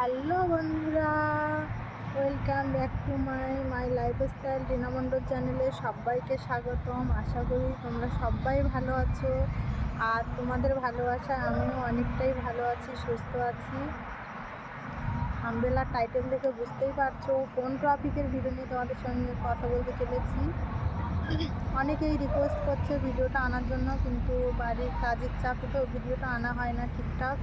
Hello বন্ধুরা, welcome back to my my lifestyle ডিনামন্ডল চ্যানেলে সবাইকে স্বাগতম। আশা করি তোমরা সবাই ভালো আছো। আর তোমাদের ভালোবাসা আমিও অনেকটাই ভালো আছি, সুস্থ আছি। আমবেলা টাইটেল দেখে বুঝতেই পারছ কোন টপিকের ভিডিও নিয়ে তোমাদের সঙ্গে কথা বলতে চলেছি। অনেকেই রিকোয়েস্ট করছে ভিডিওটা আনার জন্য, কিন্তু বাড়ির কাজের চাপে তো ভিডিওটা আনা হয় না ঠিকঠাক।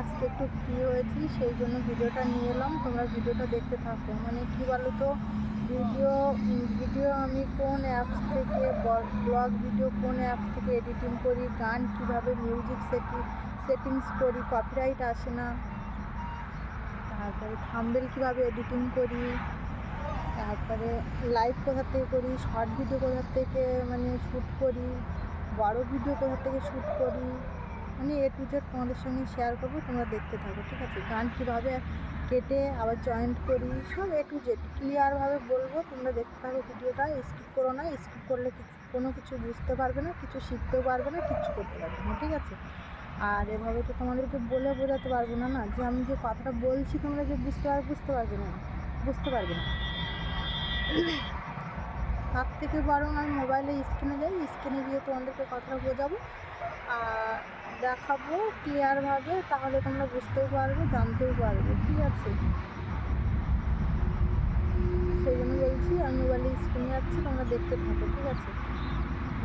আজকে একটু ফ্রি হয়েছি, সেই জন্য ভিডিওটা নিয়ে এলাম। তোমরা ভিডিওটা দেখতে থাকো। মানে কী বলো তো ভিডিও ভিডিও আমি কোন অ্যাপস থেকে ব্লগ ভিডিও কোন অ্যাপস থেকে এডিটিং করি, গান কীভাবে মিউজিক সেটিং সেটিংস করি কপিরাইট আসে না। তারপরে থাম্বেল কীভাবে এডিটিং করি, তারপরে লাইভ কোথা থেকে করি শর্ট ভিডিও কোথা থেকে মানে শ্যুট করি, বড় ভিডিও কোথা থেকে শ্যুট করি মানে এ টু জেড তোমাদের সঙ্গে শেয়ার করব, তোমরা দেখতে থাকো, ঠিক আছে? গান কীভাবে কেটে আবার জয়েন্ট করি, সব এ টু জেড ক্লিয়ারভাবে বলব, তোমরা দেখতে থাকো ভিডিওটা স্কিপ করো না স্কিপ করলে কোনো কিছু বুঝতে পারবে না, কিছু শিখতেও পারবে না কিছু করতে পারবে না, ঠিক আছে? আর এভাবে তো তোমাদেরকে বলে বোঝাতে পারব না না? যে আমি যে কথাটা বলছি, তোমরা যে বুঝতে পারবে বুঝতে পারবে না, বুঝতে পারবে না। তার থেকে বরং আমি মোবাইলে স্ক্রিনে যাই স্ক্রিনে গিয়ে তোমাদেরকে কথাটা বোঝাবো। আর দেখাবো ক্লিয়ারভাবে তাহলে তোমরা বুঝতেও পারবে, জানতেও পারবে, ঠিক আছে? সেই জন্য বলছি আমি মোবাইলে স্ক্রিনে যাচ্ছি, তোমরা দেখতে থাকো, ঠিক আছে?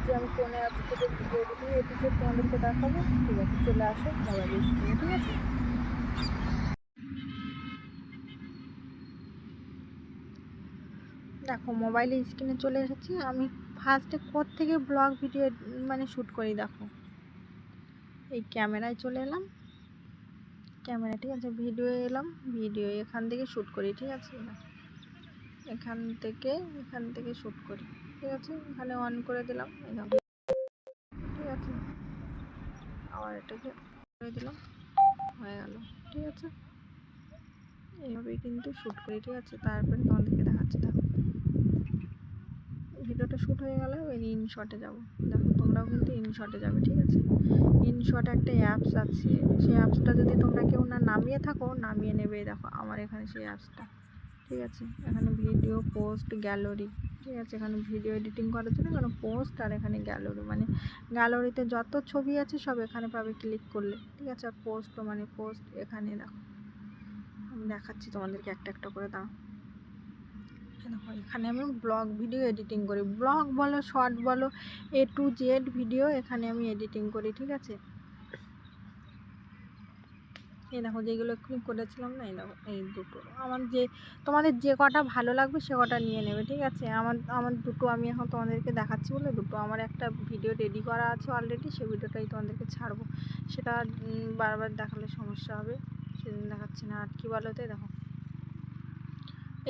যে আমি কোন অ্যাপ থেকে ভিডিও এডিটিং এডিটে তোমাদেরকে দেখাবো, ঠিক আছে? চলে আসো মোবাইলে স্ক্রিনে ঠিক আছে? দেখো মোবাইলে স্ক্রিনে চলে এসেছি। আমি ফার্স্টে কোথ থেকে ব্লগ ভিডিও মানে শ্যুট করি, দেখো। এই ক্যামেরায় চলে এলাম। ক্যামেরা ঠিক আছে, ভিডিও এলাম। ভিডিও এখান থেকে শ্যুট করি, ঠিক আছে? এখান থেকে এখান থেকে শ্যুট করি, ঠিক আছে? এখানে অন করে দিলাম ঠিক আছে? আবার এটাকে করে দিলাম, হয়ে গেল, ঠিক আছে? এইভাবেই কিন্তু শ্যুট করি, ঠিক আছে? তারপরে তোমাদেরকে দেখাচ্ছি, দেখো। ভিডিওটা শ্যুট হয়ে গেলে ওই ইন শটে যাব। দেখো, তোমরাও কিন্তু ইন শটে যাবে, ঠিক আছে? ইন শট একটা অ্যাপস আছে, সেই অ্যাপসটা যদি তোমরা কেউ না নামিয়ে থাকো, নামিয়ে নেবে, দেখো আমার এখানে সেই অ্যাপসটা ঠিক আছে? এখানে ভিডিও পোস্ট গ্যালারি ঠিক আছে? এখানে ভিডিও এডিটিং করার জন্য এখানে পোস্ট আর এখানে গ্যালারি মানে গ্যালারিতে যত ছবি আছে সব এখানে পাবে ক্লিক করলে, ঠিক আছে? আর পোস্টও মানে পোস্ট এখানে দেখো। আমি দেখাচ্ছি তোমাদেরকে একটা একটা করে দাও দেখো এখানে আমি ব্লগ ভিডিও এডিটিং করি। ব্লগ বলো শর্ট বলো এ টু জেড ভিডিও এখানে আমি এডিটিং করি, ঠিক আছে? এই দেখো যেগুলো এক্ষুনি করেছিলাম না, এই দেখো, এই দুটো। আমার যে, তোমাদের যে কটা ভালো লাগবে সে কটা নিয়ে নেবে, ঠিক আছে? আমার আমার দুটো আমি এখন তোমাদেরকে দেখাচ্ছি বলে দুটো। আমার একটা ভিডিও রেডি করা আছে অলরেডি সেই ভিডিওটাই তোমাদেরকে ছাড়বো। সেটা বারবার দেখালে সমস্যা হবে, সেদিন দেখাচ্ছি না। আর কী বলো তো দেখো।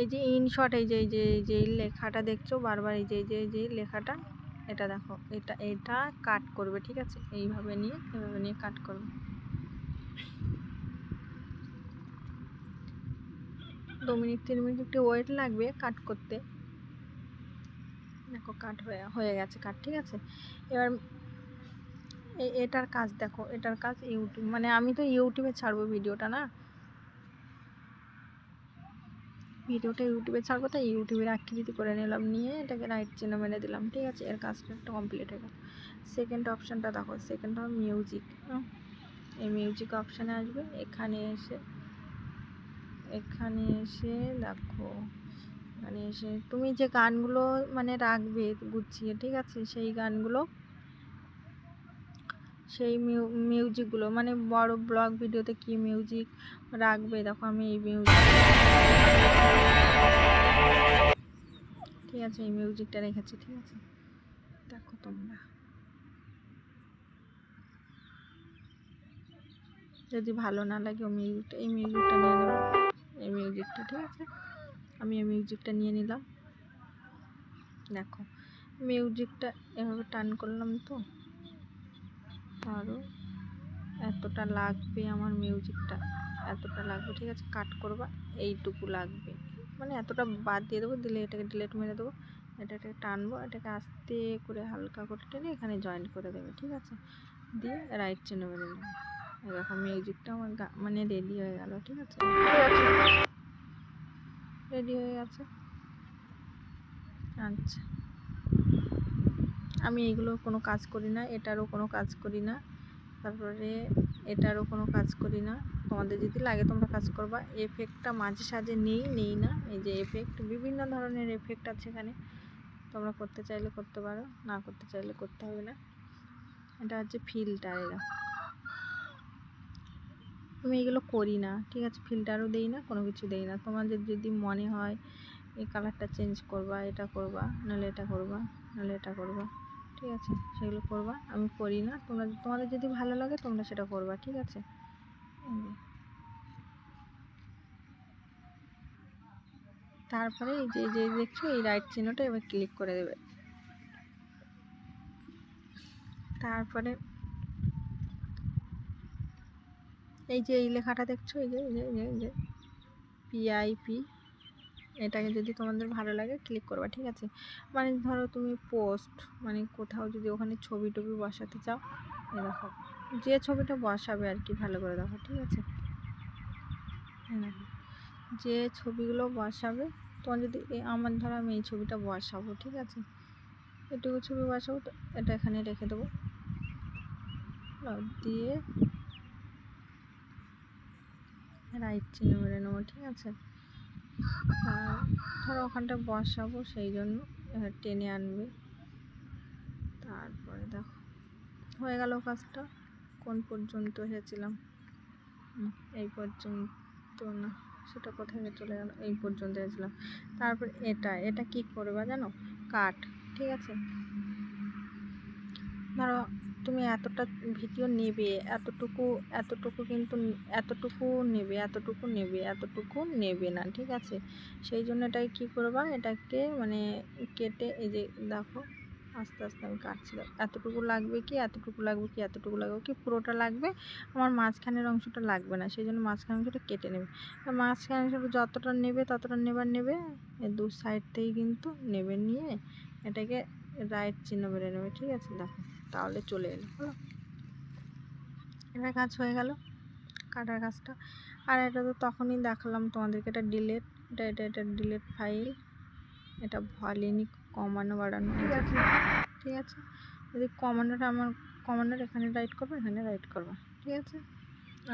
এই যে ইনশট এই যে এই যে এই যে লেখাটা দেখছ, বারবার এই যে এই যে এই যে লেখাটা, এটা দেখো, এটা এটা কাট করবে, ঠিক আছে? এইভাবে নিয়ে, এভাবে নিয়ে কাট করবে। দু মিনিট, তিন মিনিট একটু ওয়েট লাগবে কাট করতে। দেখো কাট হয়ে হয়ে গেছে কাট ঠিক আছে? এবার এটার কাজ দেখো, এটার কাজ ইউটিউব মানে আমি তো ইউটিউবে ছাড়বো ভিডিওটা, না? ভিডিওটা ইউটিউবে ছাড়বো, তাই ইউটিউবের আকৃতি করে নিলাম, নিয়ে এটাকে রাইট চিহ্ন মেরে দিলাম, ঠিক আছে? এর কাজটা একটা কমপ্লিট হয়ে গেল। সেকেন্ড অপশানটা দেখো সেকেন্ড হবে মিউজিক এই মিউজিক অপশানে আসবে, এখানে এসে এখানে এসে দেখো, এখানে এসে তুমি যে গানগুলো মানে রাখবে গুছিয়ে, ঠিক আছে? সেই গানগুলো, সেই মিউজিকগুলো মানে বড় ব্লগ ভিডিওতে কি মিউজিক রাখবে? দেখো আমি এই মিউজিক ঠিক আছে? এই মিউজিকটা রেখেছি, ঠিক আছে? দেখো তোমরা। যদি ভালো না লাগে, ও মিউজিকটা এই মিউজিকটা নিয়ে নেব। এই মিউজিকটা ঠিক আছে? আমি এই মিউজিকটা নিয়ে নিলাম। দেখো মিউজিকটা এভাবে টান করলাম তো। আরও এতটা লাগবে আমার মিউজিকটা এতটা লাগবে, ঠিক আছে? কাট করবা, এইটুকু লাগবে। মানে এতটা বাদ দিয়ে দেবো, দিলে এটাকে ডিলেট মেরে দেবো। এটাকে টানবো, এটাকে আস্তে করে হালকা করে টেনে এখানে জয়েন করে দেবে, ঠিক আছে? দিয়ে রাইট চিহ্ন মেরে নেবে এরকম মিউজিকটা আমার মানে রেডি হয়ে গেল, ঠিক আছে? রেডি হয়ে গেছে। আচ্ছা। আমি এগুলো কোনো কাজ করি না, এটারও কোনো কাজ করি না। তারপরে এটারও কোনো কাজ করি না। তোমাদের যদি লাগে তোমরা কাজ করবা। এফেক্টটা মাঝে সাঝে নেই নেই না। এই যে এফেক্ট বিভিন্ন ধরনের এফেক্ট আছে এখানে। তোমরা করতে চাইলে করতে পারো, না করতে চাইলে করতে হবে না। এটা হচ্ছে ফিল্টার এরা। আমি এগুলো করি না, ঠিক আছে? ফিল্টারও দেই না, কোনো কিছু দেই না। তোমাদের যদি মনে হয় এই কালারটা চেঞ্জ করবা, এটা করবা, নাহলে এটা করবা, নাহলে এটা করবা। ঠিক আছে, সেগুলো করবা। আমি করি না। তোমরা, তোমাদের যদি ভালো লাগে, তোমরা সেটা করবা, ঠিক আছে? তারপরে এই যে যে দেখছ, এই রাইট চিহ্নটা এবার ক্লিক করে দেবে। তারপরে এই যে, এই লেখাটা দেখছ? এই যে এই যে এই যে পিআইপি এটাকে যদি তোমাদের ভালো লাগে ক্লিক করবা, ঠিক আছে? মানে ধরো তুমি পোস্ট মানে কোথাও যদি ওখানে ছবি টবি বসাতে চাও, এই দেখো, যে ছবিটা বসাবে আর কি, ভালো করে দেখো, ঠিক আছে? যে ছবিগুলো বসাবে, তোমার যদি এ, আমার ধরো আমি এই ছবিটা বসাবো, ঠিক আছে? এটুকু ছবি বসাবো, তো এটা এখানে রেখে দেবো। দিয়ে রাইট চিহ্ন মেরে নেব, ঠিক আছে? ধরো ওখানটা বসাবো, সেই জন্য টেনে আনবে। তারপরে দেখো, হয়ে গেল কাজটা। কোন পর্যন্ত এসেছিলাম? এই পর্যন্ত না, সেটা কোথায় চলে গেল? এই পর্যন্ত এসেছিলাম। তারপর এটা এটা কি করবা জানো? কাট ঠিক আছে? ধরো তুমি এতটা ভিডিও নেবে, এতটুকু এতটুকু কিন্তু, এতটুকু নেবে এতটুকু নেবে এতটুকু নেবে না, ঠিক আছে? সেই জন্য এটাকে কী করবা? এটাকে মানে কেটে, এই যে দেখো, আস্তে আস্তে আমি কাটছি। এতটুকু লাগবে কি, এতটুকু লাগবে কি, এতটুকু লাগবে কি, পুরোটা লাগবে? আমার মাঝখানের অংশটা লাগবে না, সেই জন্য মাঝখানের অংশটা কেটে নেবে। মাঝখানের অংশটা যতটা নেবে, ততটা নেবার নেবে দু সাইড থেকে কিন্তু নেবে নিয়ে, এটাকে রাইট চিহ্ন বেড়ে নেবে, ঠিক আছে? দেখো, তাহলে চলে এলো, হলো? এটা কাজ হয়ে গেল, কাটার কাজটা। আর এটা তো তখনই দেখালাম তোমাদেরকে, এটা ডিলেট এটা এটা এটা ডিলেট ফাইল এটা ভলিনি কমানো বাড়ানো, ঠিক আছে? ঠিক আছে? যদি কমানোটা আমার, কমানোর এখানে রাইট করব, এখানে রাইট করবা, ঠিক আছে?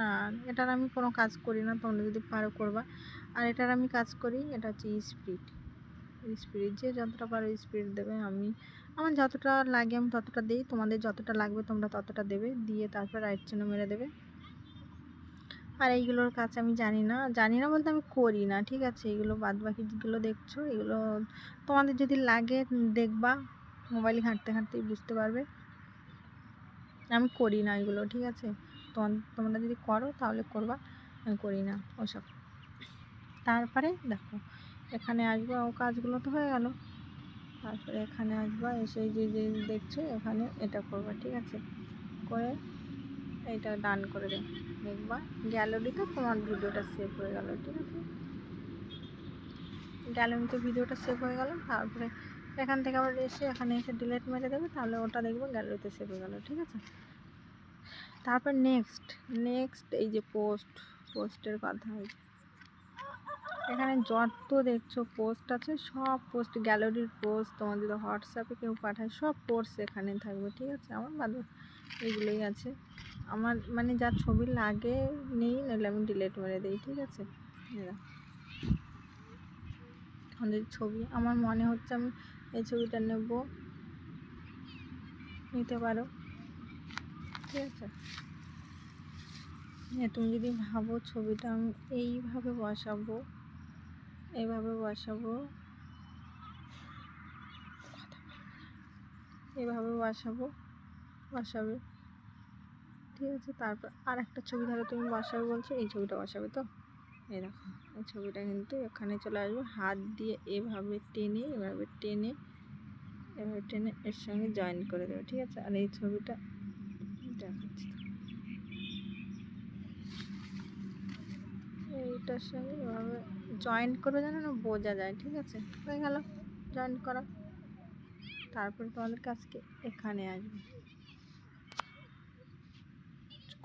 আর এটার আমি কোনো কাজ করি না, তোমরা যদি পারো করবা। আর এটার আমি কাজ করি, এটা হচ্ছে স্পিড স্পিড যে যতটা পারো স্পিড দেবে, আমি, আমার যতটা লাগে, আমি ততটা দিই। তোমাদের যতটা লাগবে, তোমরা ততটা দেবে। দিয়ে তারপর রাইট চিহ্ন মেরে দেবে। আর এইগুলোর কাজ আমি জানি না। জানি না বলতে আমি করি না, ঠিক আছে? এগুলো বাদ বাকি যেগুলো দেখছ, এগুলো তোমাদের যদি লাগে, দেখবা। মোবাইল ঘাঁটতে ঘাঁটতেই বুঝতে পারবে। আমি করি না এগুলো, ঠিক আছে? তোমার- তোমরা যদি করো, তাহলে করবা। আমি করি না, ওসব। তারপরে দেখো এখানে আসব, ও কাজগুলো তো হয়ে গেল। তারপরে এখানে আসবা, এসে যে যে দেখছ, এখানে এটা করবা, ঠিক আছে? করে এইটা ডান করে দে, দেখবা। গ্যালারিতে তোমার ভিডিওটা সেভ হয়ে গেল, ঠিক আছে? গ্যালারিতে ভিডিওটা সেভ হয়ে গেল, তারপরে এখান থেকে আবার এসে এখানে এসে ডিলেট মেরে দেবে, তাহলে ওটা দেখব গ্যালারিতে সেভ হয়ে গেল, ঠিক আছে? তারপর নেক্সট নেক্সট এই যে পোস্ট পোস্টের কথা। এখানে যত দেখছ পোস্ট আছে, সব পোস্ট গ্যালারির পোস্ট যদি হোয়াটসঅ্যাপে কেউ পাঠায়, সব পোস্ট এখানে থাকবে, ঠিক আছে? আমার বাদ এগুলোই আছে। আমার মানে যা ছবি লাগে নেই, নাহলে আমি ডিলেট মেরে দিই, ঠিক আছে? আমাদের ছবি, আমার মনে হচ্ছে আমি এই ছবিটা নেব। নিতে পারো, ঠিক আছে? হ্যাঁ তুমি যদি ভাবো ছবিটা আমি এইভাবে বসাবো। এইভাবে বসাবো। এভাবে বসাবো, বসাবে। ঠিক আছে, তারপর আর একটা ছবি ধরো, তুমি বসাবে বলছো, এই ছবিটা বসাবে তো? দেখো, এই ছবিটা কিন্তু এখানে চলে আসবে। হাত দিয়ে এভাবে টেনে এভাবে টেনে এভাবে টেনে এর সঙ্গে জয়েন করে দেবে, ঠিক আছে? আর এই ছবিটা দেখাচ্ছি। এইটার সঙ্গে এভাবে জয়েন্ট করবে যেন না বোঝা যায়, ঠিক আছে? হয়ে গেল জয়েন্ট করা। তারপরে তোমাদের কাছকে এখানে আসবে।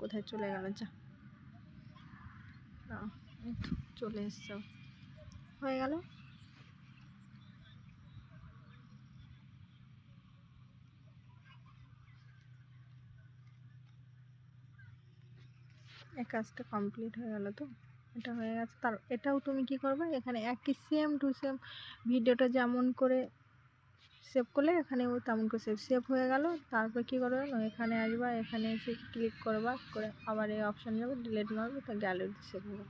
কোথায় চলে গেল? যা। চলে এসছে। হয়ে গেল? এই কাজটা কমপ্লিট হয়ে গেল তো? এটা হয়ে গেছে। তার, এটাও তুমি কি করবে? এখানে একই সেম টু সেম ভিডিওটা যেমন করে সেভ করলে, এখানেও তেমন করে সেভ সেভ হয়ে গেল। তারপর কী করবে? এখানে আসবা, এখানে এসে ক্লিক করবা, করে আবার এই অপশান যাবে ডিলিট মারবে, তো গ্যালারিতে সেভ হবে।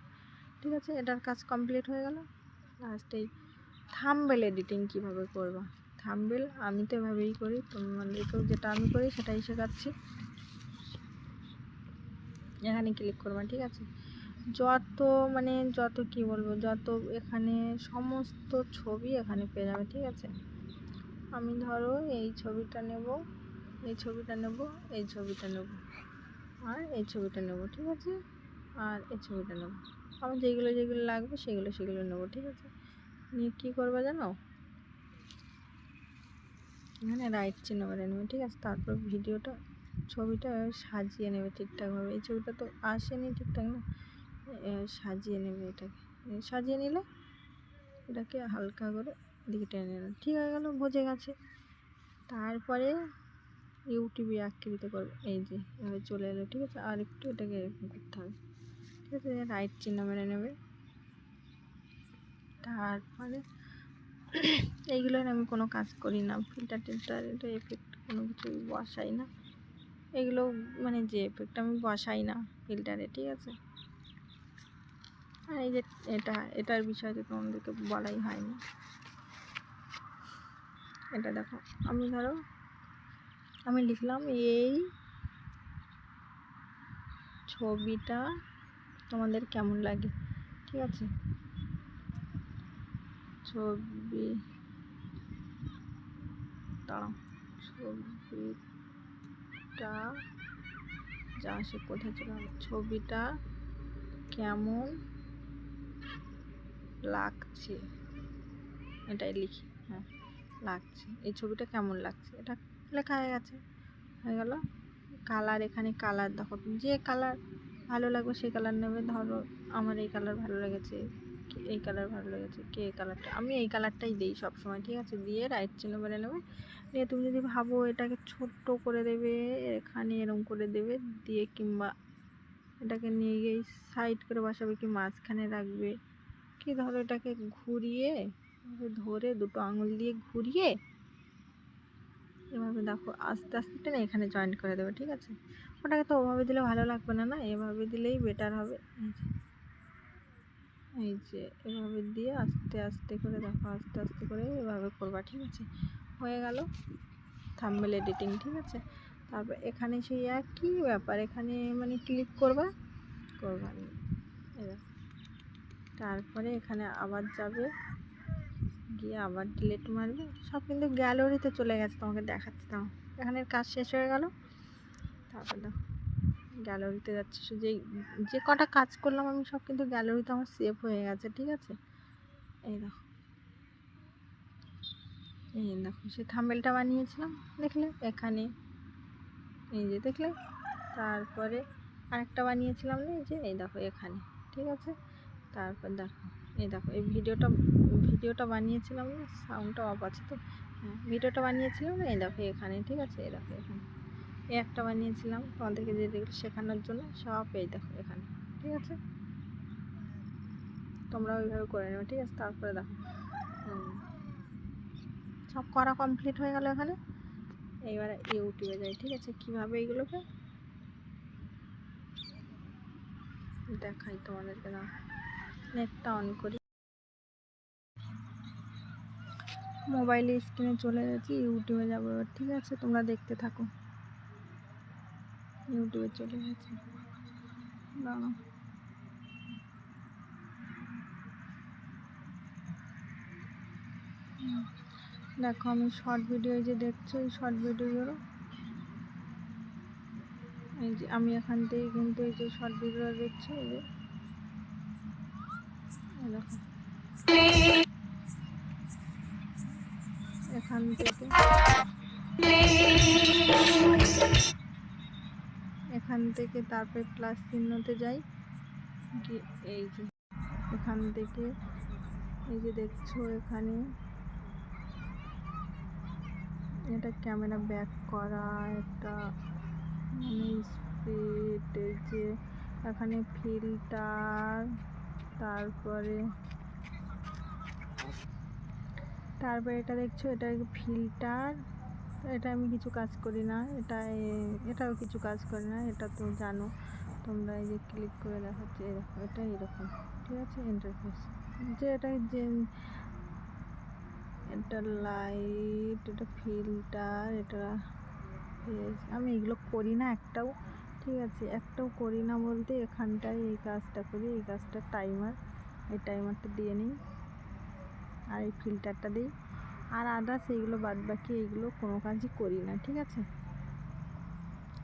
ঠিক আছে? এটার কাজ কমপ্লিট হয়ে গেল। লাস্টেই থাম্বেল এডিটিং কীভাবে করবা? থাম্বেল আমি তো এভাবেই করি, তোমাদেরকেও যেটা আমি করি, সেটাই শেখাচ্ছি। এখানে ক্লিক করবা, ঠিক আছে? যত মানে যত কি বলব, যত এখানে সমস্ত ছবি এখানে পেয়ে যাবে, ঠিক আছে? আমি ধরো এই ছবিটা নেব, এই ছবিটা নেব, এই ছবিটা নেব, আর এই ছবিটা নেব, ঠিক আছে? আর এই ছবিটা নেব, আমার যেগুলো যেগুলো লাগবে সেগুলো সেগুলো নেব, ঠিক আছে? নিয়ে কী করবে জানো? এখানে রাইট চিহ্ন করে নেবে, ঠিক আছে? তারপর ভিডিওটা ছবিটা সাজিয়ে নেবে ঠিকঠাকভাবে। এই ছবিটা তো আসেনি ঠিকঠাক না। সাজিয়ে নেবে এটাকে। সাজিয়ে নিলে এটাকে হালকা করে দিকে টেনে নিলাম ঠিক হয়ে গেল বোঝে গেছে। তারপরে ইউটিউবে আকৃতি করবে। এই যে, এভাবে চলে এলো, ঠিক আছে? আর একটু এটাকে এরকম করতে হবে। ঠিক আছে? রাইট চিহ্ন মেরে নেবে। তারপরে এইগুলোর আমি কোনো কাজ করি না। ফিল্টার টিল্টার এটা এফেক্ট কোনো কিছু বসাই না। এগুলো মানে যে এফেক্ট আমি বসাই না ফিল্টারে ঠিক আছে? আর এই যে এটা, এটার বিষয়ে তো তোমাদেরকে বলাই হয়নি এটা দেখো, আমি ধরো, আমি লিখলাম এই ছবিটা তোমাদের কেমন লাগে, ঠিক আছে ছবি ছবিটা যা সে কোথায় চলে? ছবিটা কেমন লাগছে। এটাই লিখি হ্যাঁ লাগছে। এই ছবিটা কেমন লাগছে? এটা লেখা হয়ে গেছে, হয়ে গেল। কালার এখানে কালার, দেখো যে কালার ভালো লাগবে সেই কালার নেবে। ধরো আমার এই কালার ভালো লেগেছে এই কালার ভালো লেগেছে, কে এই কালারটা আমি এই কালারটাই দিই সবসময়, ঠিক আছে? দিয়ে রাইট চিহ্ন মেরে নেবে। দিয়ে তুমি যদি ভাবো এটাকে ছোট্ট করে দেবে, এখানে এরম করে দেবে, দিয়ে কিংবা এটাকে নিয়ে গিয়ে সাইড করে বসাবে, কি মাঝখানে রাখবে। কি? ধরো এটাকে ঘুরিয়ে ধরে দুটো আঙুল দিয়ে ঘুরিয়ে এভাবে দেখো, আস্তে আস্তে না এখানে জয়েন্ট করে দেবে, ঠিক আছে? ওটাকে তো ওভাবে দিলে ভালো লাগবে না না? এভাবে দিলেই বেটার হবে। এই যে এভাবে দিয়ে আস্তে আস্তে করে দেখো, আস্তে আস্তে করে এভাবে করবা, ঠিক আছে? হয়ে গেল থাম্বেল এডিটিং ঠিক আছে? তারপর এখানে সেই একই ব্যাপার, এখানে মানে ক্লিক করবা করবা। তারপরে এখানে আবার যাবে। গিয়ে আবার ডিলিট মারবে। সব কিন্তু গ্যালারিতে চলে গেছে, তোমাকে দেখাচ্ছি দাও এখানের কাজ শেষ হয়ে গেল। তারপর গ্যালারিতে যাচ্ছে। যেই, যে কটা কাজ করলাম আমি, সব কিন্তু গ্যালারিতে আমার সেভ হয়ে গেছে, ঠিক আছে? এই দেখো। এই দেখো, সে থাম্বেলটা বানিয়েছিলাম, দেখলে? এখানে। এই যে দেখলে? তারপরে আরেকটা বানিয়েছিলাম না, এই যে, এই দেখো, এখানে, ঠিক আছে? তারপর দেখো, এই দেখো, এই ভিডিওটা ভিডিওটা বানিয়েছিলাম না সাউন্ডটা অফ আছে তো। হ্যাঁ ভিডিওটা বানিয়েছিলাম না, এই দেখো এখানে, ঠিক আছে? এই দেখো এখানে। এই একটা বানিয়েছিলাম, তোমাদেরকে যে শেখানোর জন্য, সব এই দেখো এখানে, ঠিক আছে? তোমরা ওইভাবে করে নেবে, ঠিক আছে? তারপরে দেখো সব করা কমপ্লিট হয়ে গেল এখানে? এইবারে ইউটিউবে যাই, ঠিক আছে? কীভাবে এইগুলোকে? দেখাই তোমাদেরকে, দাও। নেটটা অন করি। মোবাইলে স্ক্রিনে চলে গেছি ইউটিউবে যাব এবার, ঠিক আছে? তোমরা দেখতে থাকো। ইউটিউবে চলে গেছে। দাঁড়াও। দেখো, আমি শর্ট ভিডিও যে দেখছ, এই শর্ট ভিডিওগুলো? এই যে আমি এখান থেকে কিন্তু এই যে শর্ট ভিডিও দেখছ, এই যে এখান থেকে। এখান থেকে তারপরে প্লাস চিহ্নতে যাই। এই যে, এখান থেকে, এই যে দেখছ এখানে। এটা ক্যামেরা ব্যাক করা একটা মানে স্পিড এই যে এখানে ফিল্টার তারপরে তারপরে এটা দেখছ, এটা ফিল্টার। এটা আমি কিছু কাজ করি না, এটা এটাও কিছু কাজ করি না, এটা তো জানো। তোমরা এই যে ক্লিক করে দেখাচ্ছে এরকম এটা এরকম, ঠিক আছে? ইন্টারফেস যে এটা যে এটা লাইট এটা ফিল্টার এটা আমি এগুলো করি না একটাও। ঠিক আছে, একটাও করি না বলতে এখানটায় এই কাজটা করি, এই কাজটা টাইমার এই টাইমারটা দিয়ে নিই আর এই ফিল্টারটা দিই। আর আদার্স এইগুলো বাদ বাকি এইগুলো কোনো কাজই করি না, ঠিক আছে?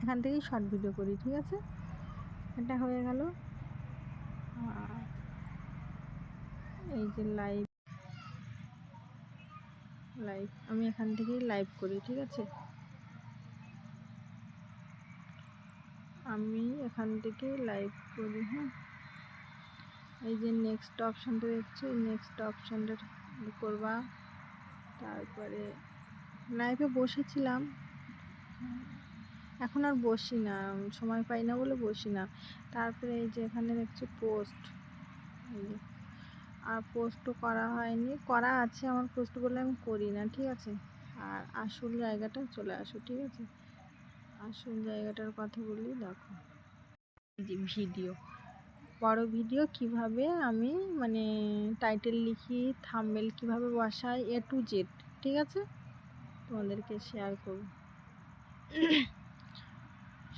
এখান থেকেই শর্ট ভিডিও করি, ঠিক আছে? এটা হয়ে গেল। এই যে লাইভ লাইভ আমি এখান থেকেই লাইভ করি, ঠিক আছে? আমি এখান থেকে লাইভ করি হ্যাঁ। এই যে নেক্সট অপশানটা দেখছ নেক্সট অপশানটা করবা। তারপরে লাইভে বসেছিলাম। এখন আর বসি না, সময় পাই না বলে বসি না। তারপরে এই যে এখানে দেখছি পোস্ট আর পোস্টও করা হয়নি। করা আছে আমার পোস্ট বলে আমি করি না, ঠিক আছে? আর আসল জায়গাটা চলে আসো, ঠিক আছে? আসল জায়গাটার কথা বলি, দেখো। ভিডিও বড় ভিডিও কীভাবে আমি মানে টাইটেল লিখি থামবেল কীভাবে বসাই এ টু জেড ঠিক আছে? তোমাদেরকে শেয়ার করব।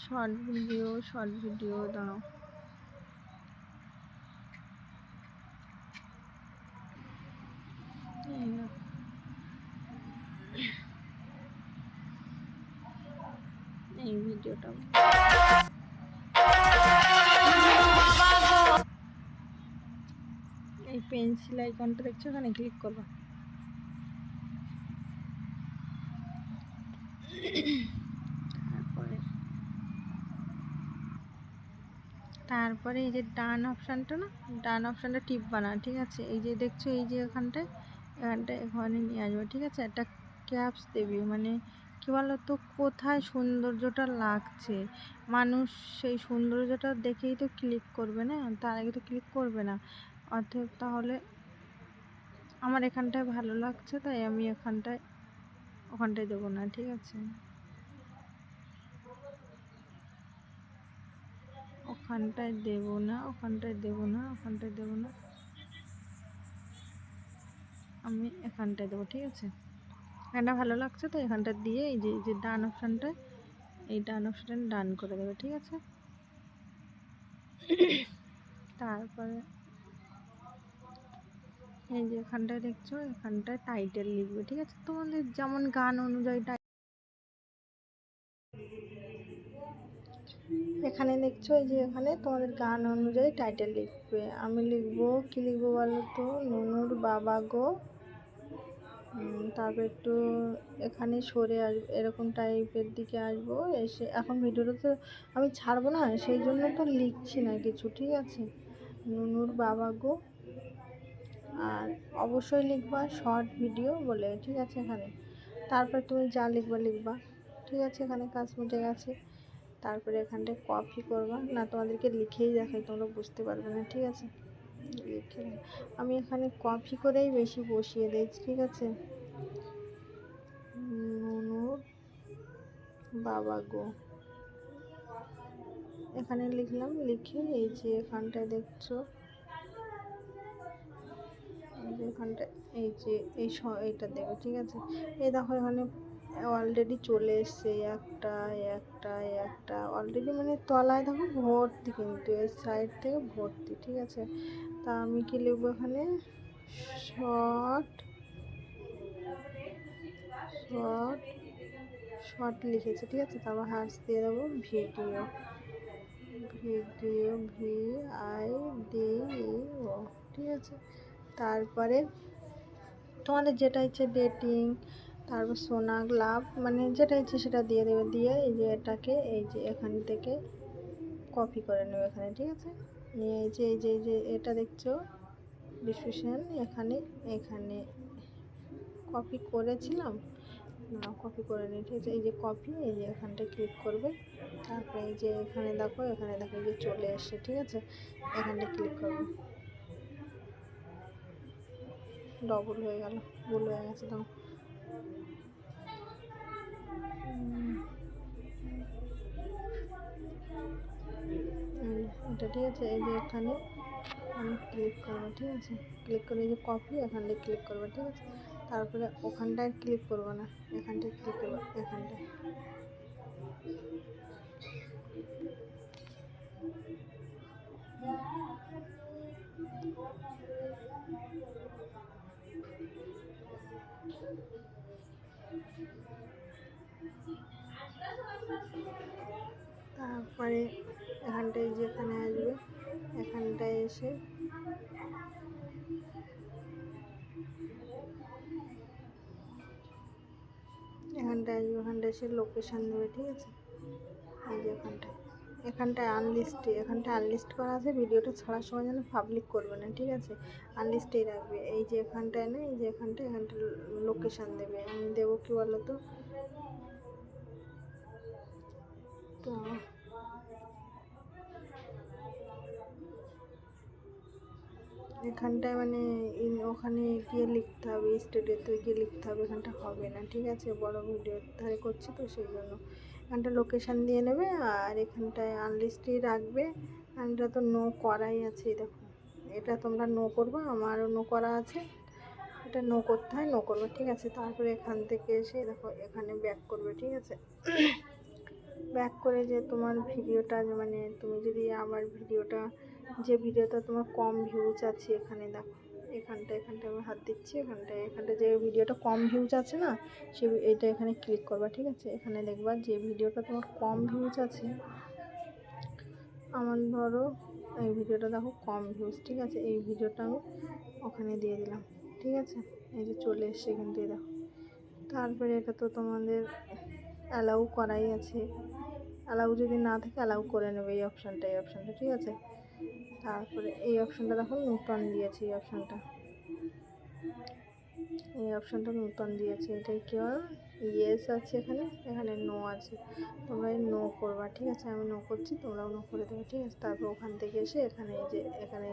শর্ট ভিডিও শর্ট ভিডিও দাও এই দেখো। এই ভিডিওটা এই পেন্সিল আইকনটা দেখছ ওখানে? ক্লিক করবা। তারপরে। তারপরে এই যে ডান অপশানটা না? ডান অপশানটা টিপবা না ঠিক আছে? এই যে দেখছ, এই যে এখানটায় এখানটায় এখানে নিয়ে আসবে, ঠিক আছে? একটা ক্যাপস দেবে মানে কী বলো তো কোথায় সৌন্দর্যটা লাগছে? মানুষ সেই সৌন্দর্যটা দেখেই তো ক্লিক করবে না? তার আগে তো ক্লিক করবে না। অতএব তাহলে আমার এখানটায় ভালো লাগছে, তাই আমি এখানটায় ওখানটায় দেবো না, ঠিক আছে? ওখানটায় দেবো না, ওখানটায় দেবো না, ওখানটায় দেবো না। আমি এখানটায় দেবো, ঠিক আছে? এখানটা ভালো লাগছে তো এখানটা দিয়ে এই যে এই যে ডান অপশানটা, এই ডান অপশানটা ডান করে দেবে, ঠিক আছে? তারপরে এই যে এখানটায় দেখছ, এখানটায় টাইটেল লিখবে, ঠিক আছে? তোমাদের যেমন গান অনুযায়ী এখানে দেখছ, এই যে এখানে তোমাদের গান অনুযায়ী টাইটেল লিখবে। আমি লিখব, কি লিখব বলো তো? নুনুর বাবা গো। তারপর একটু এখানে সরে আসব এরকম টাইপের দিকে আসব, এসে, এখন ভিডিওটা তো আমি ছাড়বো না, সেই জন্য তো লিখছি না কিছু, ঠিক আছে? নুনুর বাবা গো। আর অবশ্যই লিখবা শর্ট ভিডিও বলে, ঠিক আছে এখানে? তারপর তুমি যা লিখবা লিখবা, ঠিক আছে? এখানে কাজ মিটে গেছে। তারপরে এখানটায় কপি করবা, না তোমাদেরকে লিখেই দেখাই, তোমরা বুঝতে পারবে না, ঠিক আছে? আমি এখানে কপি করেই বেশি বসিয়ে দিয়েছি ঠিক আছে? বাবা গো। এখানে লিখলাম, লিখে এই যে এখানটায় দেখছ। এখানটায়, এই যে এই এইটা দেবে ঠিক আছে? এই দেখো এখানে অলরেডি চলে এসছে একটা একটা একটা। অলরেডি মানে তলায় দেখো ভর্তি কিন্তু, এর সাইড থেকে ভর্তি, ঠিক আছে? তা আমি কি লিখব এখানে? শর্ট শর্ট শর্ট লিখেছে, ঠিক আছে? তারপর হার্স দিয়ে দেবো video video V I D O ঠিক আছে? তারপরে তোমাদের যেটা ইচ্ছে ডেটিং তারপর সোনা গ্লাভ মানে যেটা ইচ্ছে সেটা দিয়ে দেবে। দিয়ে এই যে এটাকে, এই যে এখান থেকে কপি করে নেবে এখানে, ঠিক আছে? নিয়ে এই যে এই যে এই যে এটা দেখছ? ডিসক্রিপশন, এখানে এখানে কপি করেছিলাম। না কপি করে নিই ঠিক আছে? এই যে কপি এই যে এখানটা ক্লিক করবে। তারপরে এই যে এখানে দেখো এখানে দেখো যে চলে এসছে, ঠিক আছে? এখানটা ক্লিক করবে। ডবল হয়ে গেল, ভুল হয়ে গেছে তো এটা ঠিক আছে, এই যে এখানে আমি ক্লিক করব, ঠিক আছে? ক্লিক করে এই যে কপি এখানটায় ক্লিক করব, ঠিক আছে? তারপরে ওখানটায় ক্লিক করব না, এখানটায় ক্লিক করব, এখানটায়। তারপরে এখানটায় যেখানে আসবে, এখানটায় এসে এখানটায় আসবে, ওখানটায় এসে লোকেশান দেবে, ঠিক আছে? এই যে এখানটায়। এখানটায় আনলিস্টে এখানটায় আনলিস্ট করা আছে, ভিডিওটা ছাড়ার সময় যেন পাবলিক করবে না, ঠিক আছে? আনলিস্টেই রাখবে, এই যে এখানটায় না, এই যে এখানটায় এখানটা লোকেশান দেবে, আমি দেবো কি বলো তো তো এখানটায় মানে ওখানে গিয়ে লিখতে হবে স্টুডিওতে গিয়ে লিখতে হবে, এখানটা হবে না, ঠিক আছে? বড় ভিডিও ধারে করছি তো সেই জন্য। এখানটা লোকেশান দিয়ে নেবে আর এখানটায় আনলিস্টই রাখবে। আর এটা তো নো করাই আছে দেখো। এটা তোমরা নো করবে, আমারও নো করা আছে। এটা নো করতে হয় নো করবে, ঠিক আছে? তারপরে এখান থেকে এসে দেখো, এখানে ব্যাক করবে, ঠিক আছে? ব্যাক করে যে তোমার ভিডিওটা মানে তুমি যদি আমার ভিডিওটা যে ভিডিওটা তোমার কম ভিউজ আছে এখানে দেখো, এখানটা এখানটা আমি হাত দিচ্ছি এখানটায় এখানটা যে ভিডিওটা কম ভিউজ আছে না, সে এটা এখানে ক্লিক করবা, ঠিক আছে? এখানে দেখবা যে ভিডিওটা তোমার কম ভিউজ আছে, আমার ধরো এই ভিডিওটা দেখো কম ভিউজ ঠিক আছে? এই ভিডিওটা আমি ওখানে দিয়ে দিলাম, ঠিক আছে? এই যে চলে এসছে এখান থেকে দেখো। তারপরে এটা তো তোমাদের অ্যালাউ করাই আছে। অ্যালাউ যদি না থাকে অ্যালাউ করে নেবে এই অপশানটা এই অপশানটা ঠিক আছে? তারপরে এই অপশানটা দেখো, নূতন দিয়েছে এই অপশানটা এই অপশানটা নূতন দিয়েছে, এটাই কি হয় ইয়েস আছে এখানে এখানে নো আছে। তোমরা এই নো করবা, ঠিক আছে? আমি নো করছি, তোমরাও নো করে দেবে, ঠিক আছে? তারপর ওখান থেকে এসে এখানে এই যে, এখানে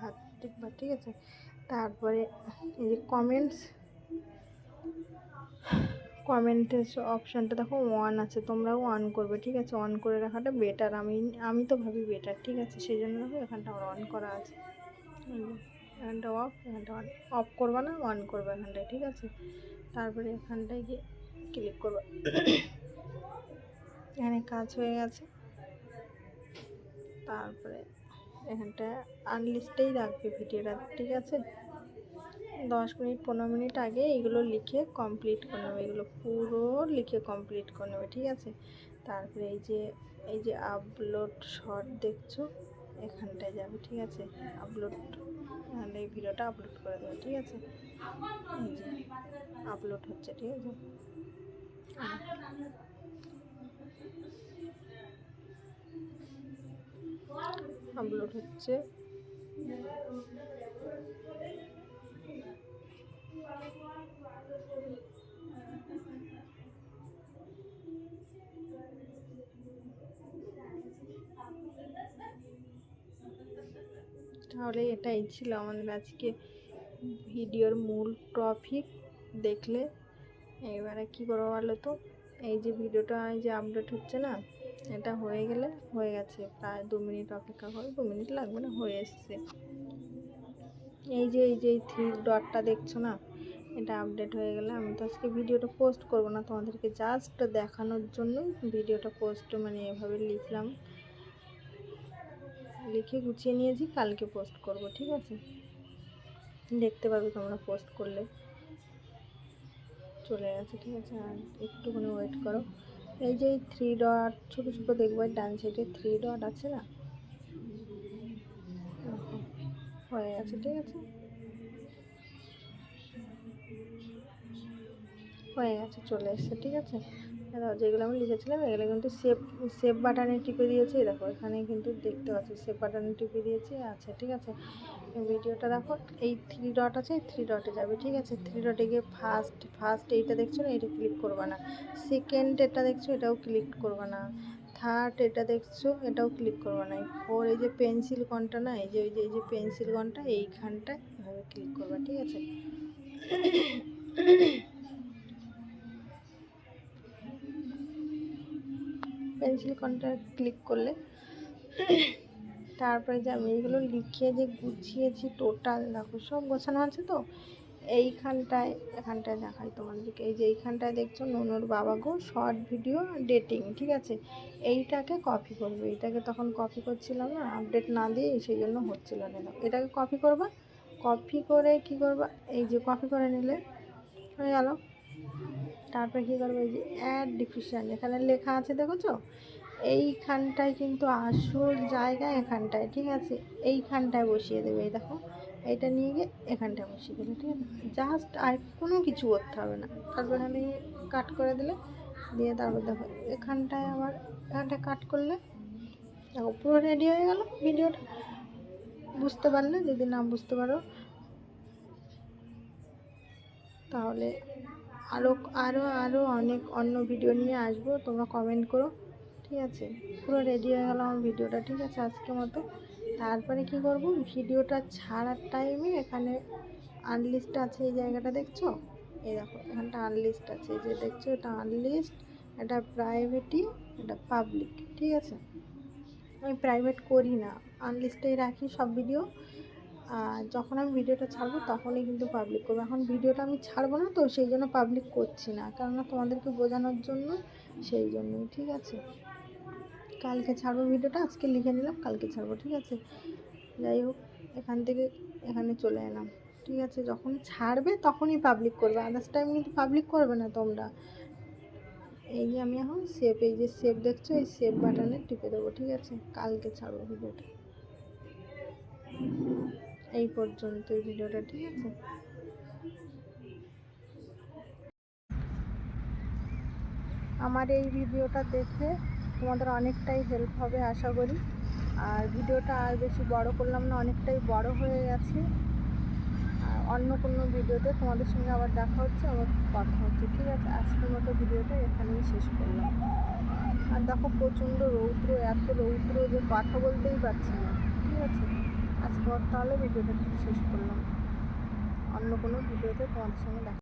হাত টিপবা, ঠিক আছে? তারপরে এই যে কমেন্টস কমেন্টের অপশানটা দেখো ওয়ান আছে, তোমরাও অন করবে, ঠিক আছে? অন করে রাখাটা বেটার আমি আমি তো ভাবি বেটার ঠিক আছে? সেই জন্য দেখো এখানটা আমার অন করা আছে। এখানটা অফ এখানটা অন অফ করবে না অন করবে এখানটায়, ঠিক আছে? তারপরে এখানটায় গিয়ে ক্লিক করবে। এখানে কাজ হয়ে গেছে। তারপরে এখানটা আনলিস্টেই রাখবে ভিডিওটা ঠিক আছে? দশ মিনিট, পনেরো মিনিট আগে এগুলো লিখে কমপ্লিট করে নেবে। এগুলো পুরো লিখে কমপ্লিট করে নেবে, ঠিক আছে? তারপরে এই যে এই যে আপলোড শর্ট দেখছ, এখানটায় যাবে, ঠিক আছে? আপলোড তাহলে এই ভিডিওটা আপলোড করে দেবে, ঠিক আছে? এই যে আপলোড হচ্ছে, ঠিক আছে? আপলোড হচ্ছে। তাহলে এটাই ছিল আমাদের আজকে ভিডিওর মূল টপিক দেখলে এবারে কী করব বলো তো? এই যে ভিডিওটা এই যে আপডেট হচ্ছে না, এটা হয়ে গেলে হয়ে গেছে, প্রায় দু মিনিট অপেক্ষা করো, দু মিনিট লাগবে না, হয়ে এসছে। এই যে এই যে, এই থ্রি ডটটা দেখছ না? এটা আপডেট হয়ে গেলে আমি তো আজকে ভিডিওটা পোস্ট করব না। তোমাদেরকে জাস্ট দেখানোর জন্য ভিডিওটা পোস্ট মানে এভাবে লিখলাম। লিখে গুছিয়ে নিয়েছি, কালকে পোস্ট করব, ঠিক আছে? দেখতে পাবে তোমরা পোস্ট করলে। চলে গেছে, ঠিক আছে? আর একটুখানি ওয়েট করো। এই যে থ্রি ডট ছোটো ছোটো দেখবে ডান সাইডে থ্রি ডট আছে না? হয়ে গেছে, ঠিক আছে? হয়ে গেছে, চলে এসছে, ঠিক আছে? যেগুলো আমি লিখেছিলাম, এগুলো কিন্তু সেভ সেভ বাটনে টিপে দিয়েছি। দেখো এখানে কিন্তু দেখতে পাচ্ছি সেভ বাটনে টিপে দিয়েছি আচ্ছা ঠিক আছে? ভিডিওটা দেখো, এই থ্রি ডট আছে, এই থ্রি ডটে যাবে, ঠিক আছে? থ্রি ডটে গিয়ে ফার্স্ট ফার্স্ট এইটা দেখছ না এটা ক্লিক করবা না। সেকেন্ড এটা দেখছ, এটাও ক্লিক করবা না। থার্ড এটা দেখছ, এটাও ক্লিক করবা না। ফোর এই যে পেন্সিল কনটা না, এই যে এই যে এই যে পেন্সিল কনটা এইখানটায় এভাবে ক্লিক করবা, ঠিক আছে? পেন্সিল কনটা ক্লিক করলে তারপরে যে আমি এগুলো লিখে যে গুছিয়েছি টোটাল, দেখো সব গোছানো আছে তো? এইখানটায়, এখানটায় দেখাই তোমাদেরকে। এই যে এইখানটায় দেখছ ননুর বাবা গো শর্ট ভিডিও ডেটিং, ঠিক আছে? এইটাকে কপি করবে। এইটাকে তখন কপি করছিলাম না আপডেট না দিয়ে সেই জন্য হচ্ছিল না। এটাকে কপি করবা? কপি করে কি করবা? এই যে কপি করে নিলে, হয়ে গেল। তারপরে কী করবে এই যে অ্যাড ডিফিশন এখানে লেখা আছে দেখেছ? এইখানটায় কিন্তু আসল জায়গা এখানটায়, ঠিক আছে? এইখানটায় বসিয়ে দেবে, এই দেখো। এটা নিয়ে গিয়ে এখানটায় বসিয়ে দেবে, ঠিক আছে? জাস্ট আর কোনো কিছু করতে হবে না। তারপর এখানে কাট করে দিলে, দিয়ে তারপর দেখো, এখানটায় আবার, এখানটায় কাট করলে, দেখো, পুরো রেডি হয়ে গেল ভিডিওটা। বুঝতে পারলে, যদি না বুঝতে পারো, তাহলে আরও আরও আরও অনেক অন্য ভিডিও নিয়ে আসব, তোমরা কমেন্ট করো, ঠিক আছে? পুরো রেডি হয়ে গেল আমার ভিডিওটা ঠিক আছে আজকের মতো। তারপরে কি করব? ভিডিওটা ছাড়ার টাইমে এখানে আনলিস্ট আছে এই জায়গাটা, দেখছ? এই দেখো, এখানটা আনলিস্ট আছে, এই যে দেখছ, এটা আনলিস্ট এটা প্রাইভেটই এটা পাবলিক ঠিক আছে? আমি প্রাইভেট করি না আনলিস্টেই রাখি সব ভিডিও যখন আমি ভিডিওটা ছাড়বো তখনই কিন্তু পাবলিক করব। এখন ভিডিওটা আমি ছাড়বো না তো, সেই জন্য পাবলিক করছি না। কেননা তোমাদেরকে বোঝানোর জন্য সেই জন্যই, ঠিক আছে? কালকে ছাড়বো ভিডিওটা, আজকে লিখে নিলাম, কালকে ছাড়বো, ঠিক আছে? যাই হোক, এখান থেকে এখানে চলে এলাম, ঠিক আছে? যখন ছাড়বে তখনই পাবলিক করবে। আদার্স টাইম কিন্তু পাবলিক করবে না তোমরা। এই যে আমি এখন সেভ এই যে সেভ দেখছ, এই সেভ বাটনে টিপে দেবো, ঠিক আছে? কালকে ছাড়বো ভিডিওটা। এই পর্যন্ত এই ভিডিওটা, ঠিক আছে? আমার এই ভিডিওটা দেখে তোমাদের অনেকটাই হেল্প হবে, আশা করি। আর ভিডিওটা আর বেশি বড় করলাম না, অনেকটাই বড় হয়ে গেছে। আর অন্য কোনো ভিডিওতে তোমাদের সঙ্গে আবার দেখা হচ্ছে, আবার কথা হচ্ছে, ঠিক আছে? আজকের মতো ভিডিওটা এখানেই শেষ করলাম। আর দেখো প্রচণ্ড রৌদ্র, এত রৌদ্র যে কথা বলতেই পারছি না, ঠিক আছে? আজকে তাহলে ভিডিওটা শেষ করলাম। অন্য কোনো ভিডিওতে তোমাদের সঙ্গে দেখা